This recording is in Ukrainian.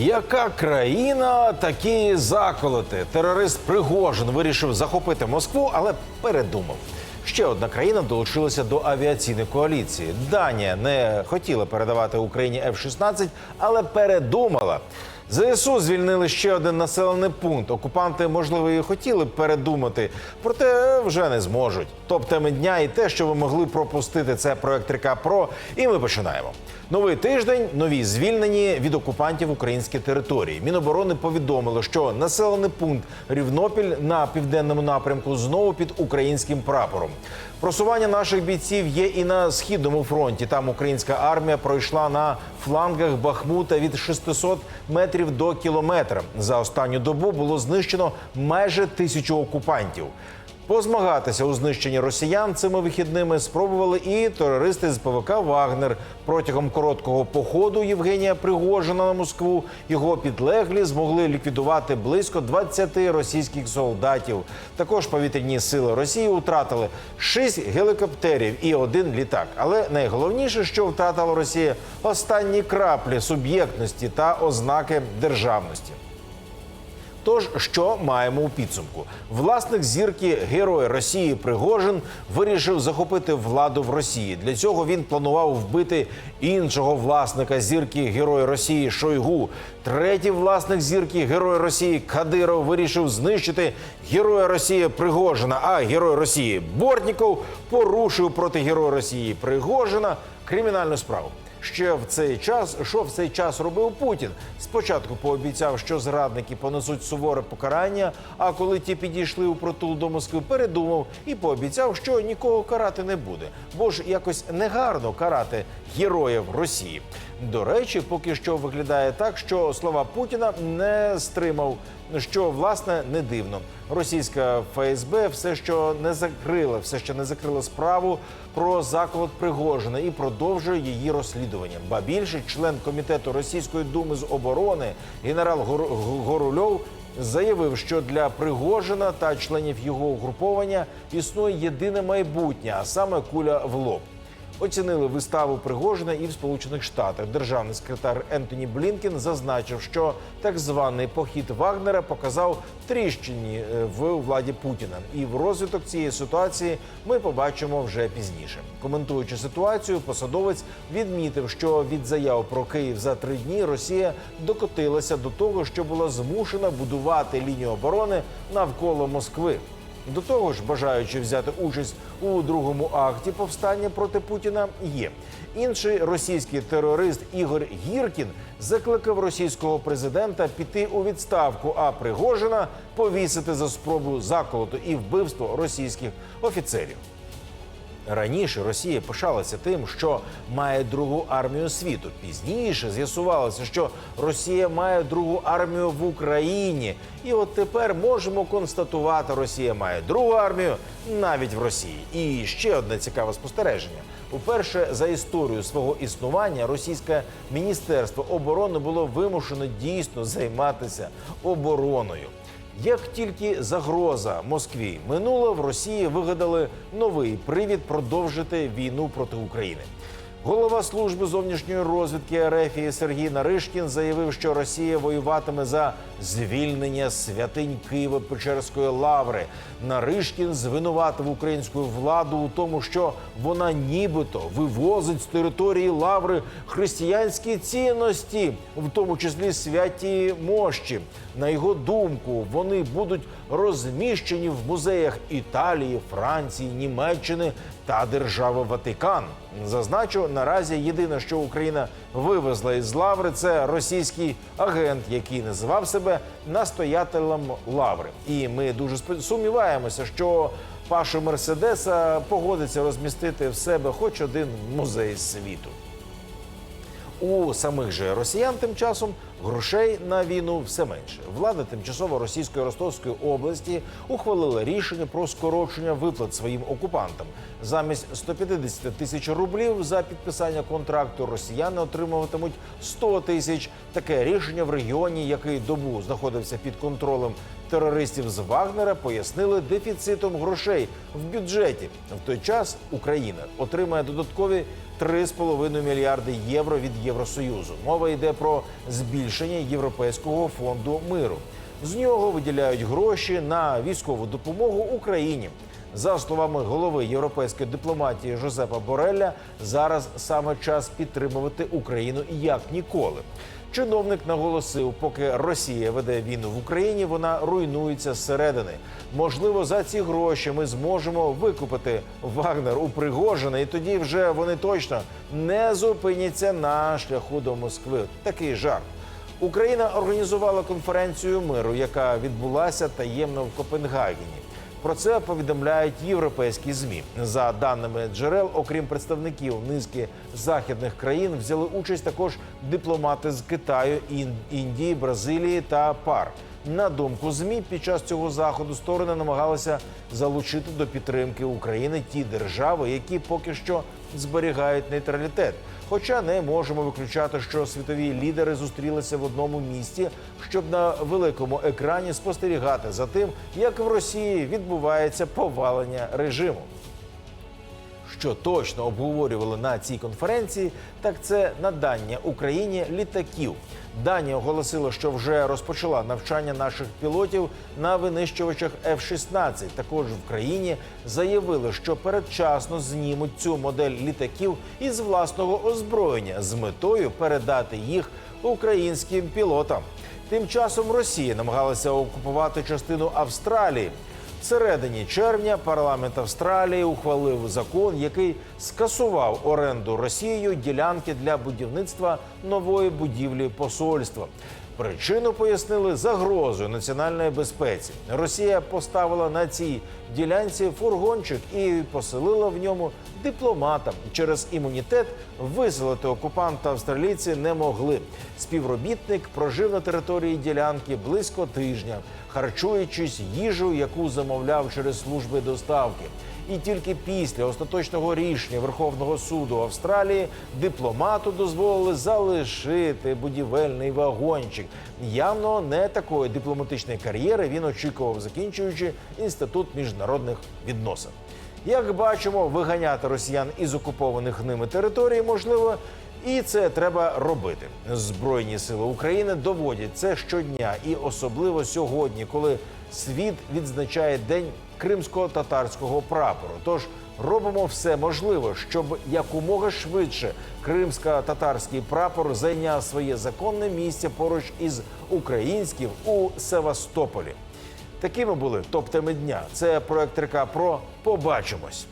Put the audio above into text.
Яка країна такі заколоти? Терорист Пригожин вирішив захопити Москву, але передумав. Ще одна країна долучилася до авіаційної коаліції. Данія не хотіла передавати Україні F-16, але передумала. ЗСУ звільнили ще один населений пункт. Окупанти, можливо, і хотіли б передумати, проте вже не зможуть. Топ теми дня і те, що ви могли пропустити, це проект Ріка Про. І ми починаємо. Новий тиждень, нові звільнені від окупантів українські території. Міноборони повідомило, що населений пункт Рівнопіль на південному напрямку знову під українським прапором. Просування наших бійців є і на східному фронті. Там українська армія пройшла на флангах Бахмута від 600 метрів до кілометра. За останню добу було знищено майже тисячу окупантів. Позмагатися у знищенні росіян цими вихідними спробували і терористи з ПВК Вагнер. Протягом короткого походу Євгенія Пригожина на Москву його підлеглі змогли ліквідувати близько 20 російських солдатів. Також повітряні сили Росії втратили 6 гелікоптерів і один літак. Але найголовніше, що втратила Росія останні краплі суб'єктності та ознаки державності. Тож, що маємо у підсумку? Власник зірки герой Росії Пригожин вирішив захопити владу в Росії. Для цього він планував вбити іншого власника зірки Герой Росії Шойгу. Третій власник зірки Герой Росії Кадиров вирішив знищити героя Росії Пригожина. А герой Росії Бортніков порушив проти героя Росії Пригожина кримінальну справу. Ще в цей час, що в цей час робив Путін? Спочатку пообіцяв, що зрадники понесуть суворе покарання. А коли ті підійшли у притул до Москви, передумав і пообіцяв, що нікого карати не буде, бо ж якось негарно карати героїв Росії. До речі, поки що виглядає так, що слова Путіна не стримав. Що власне не дивно, російська ФСБ все, що не закрила, все ще не закрила справу про заколот Пригожина і продовжує її розслідування. Ба більше член комітету російської думи з оборони генерал Гор- Горульов заявив, що для Пригожина та членів його угруповання існує єдине майбутнє, а саме куля в лоб. Оцінили виставу Пригожина і в Сполучених Штатах. Державний секретар Ентоні Блінкен зазначив, що так званий похід Вагнера показав тріщині е, в владі Путіна. І в розвиток цієї ситуації ми побачимо вже пізніше. Коментуючи ситуацію, посадовець відмітив, що від заяв про Київ за три дні Росія докотилася до того, що була змушена будувати лінію оборони навколо Москви. До того ж, бажаючи взяти участь у другому акті повстання проти Путіна, є інший російський терорист Ігор Гіркін закликав російського президента піти у відставку, а Пригожина повісити за спробу заколоту і вбивство російських офіцерів. Раніше Росія пишалася тим, що має другу армію світу. Пізніше з'ясувалося, що Росія має другу армію в Україні. І от тепер можемо констатувати, Росія має другу армію навіть в Росії. І ще одне цікаве спостереження. Уперше за історію свого існування російське міністерство оборони було вимушено дійсно займатися обороною. Як тільки загроза Москві минула, в Росії вигадали новий привід продовжити війну проти України. Голова служби зовнішньої розвідки РФ Сергій Наришкін заявив, що Росія воюватиме за звільнення святинь Києво-Печерської лаври. Наришкін звинуватив українську владу у тому, що вона нібито вивозить з території лаври християнські цінності, в тому числі святі мощі. На його думку, вони будуть розміщені в музеях Італії, Франції, Німеччини та держави Ватикан. Зазначу, наразі єдине, що Україна вивезла із лаври, це російський агент, який називав себе настоятелем лаври. І ми дуже сумніваємося, що Пашу Мерседеса погодиться розмістити в себе хоч один музей світу. У самих же росіян тим часом грошей на війну все менше. Влада тимчасово російської Ростовської області ухвалила рішення про скорочення виплат своїм окупантам. Замість 150 тисяч рублів за підписання контракту росіяни отримуватимуть 100 тисяч. Таке рішення в регіоні, який добу знаходився під контролем терористів з Вагнера, пояснили дефіцитом грошей в бюджеті. В той час Україна отримає додаткові 3,5 мільярди євро від Євросоюзу. Мова йде про збільшення збільшення Європейського фонду миру. З нього виділяють гроші на військову допомогу Україні. За словами голови європейської дипломатії Жозепа Борелля, зараз саме час підтримувати Україну як ніколи. Чиновник наголосив, поки Росія веде війну в Україні, вона руйнується зсередини. Можливо, за ці гроші ми зможемо викупити Вагнер у Пригожина, і тоді вже вони точно не зупиняться на шляху до Москви. Такий жарт. Україна організувала конференцію миру, яка відбулася таємно в Копенгагені. Про це повідомляють європейські змі. За даними джерел, окрім представників низки західних країн, взяли участь також дипломати з Китаю, Ін- Індії, Бразилії та ПАР. На думку змі, під час цього заходу сторони намагалися залучити до підтримки України ті держави, які поки що зберігають нейтралітет. Хоча не можемо виключати, що світові лідери зустрілися в одному місті, щоб на великому екрані спостерігати за тим, як в Росії відбувається повалення режиму. Що точно обговорювали на цій конференції, так це надання Україні літаків. Данія оголосила, що вже розпочала навчання наших пілотів на винищувачах F-16. Також в країні заявили, що передчасно знімуть цю модель літаків із власного озброєння з метою передати їх українським пілотам. Тим часом Росія намагалася окупувати частину Австралії. В середині червня парламент Австралії ухвалив закон, який скасував оренду Росією ділянки для будівництва нової будівлі посольства. Причину пояснили загрозою національної безпеці. Росія поставила на цій ділянці фургончик і поселила в ньому дипломата. Через імунітет виселити окупанта австралійці не могли. Співробітник прожив на території ділянки близько тижня, харчуючись їжею, яку замовляв через служби доставки. І тільки після остаточного рішення Верховного суду Австралії дипломату дозволили залишити будівельний вагончик. Явно не такої дипломатичної кар'єри він очікував, закінчуючи інститут міжнародних відносин. Як бачимо, виганяти росіян із окупованих ними територій можливо. І це треба робити. Збройні сили України доводять це щодня, і особливо сьогодні, коли світ відзначає день кримсько-татарського прапору. Тож робимо все можливе, щоб якомога швидше кримсько-татарський прапор зайняв своє законне місце поруч із українським у Севастополі. Такими були топ-теми дня. Це проект РК Про. Побачимось.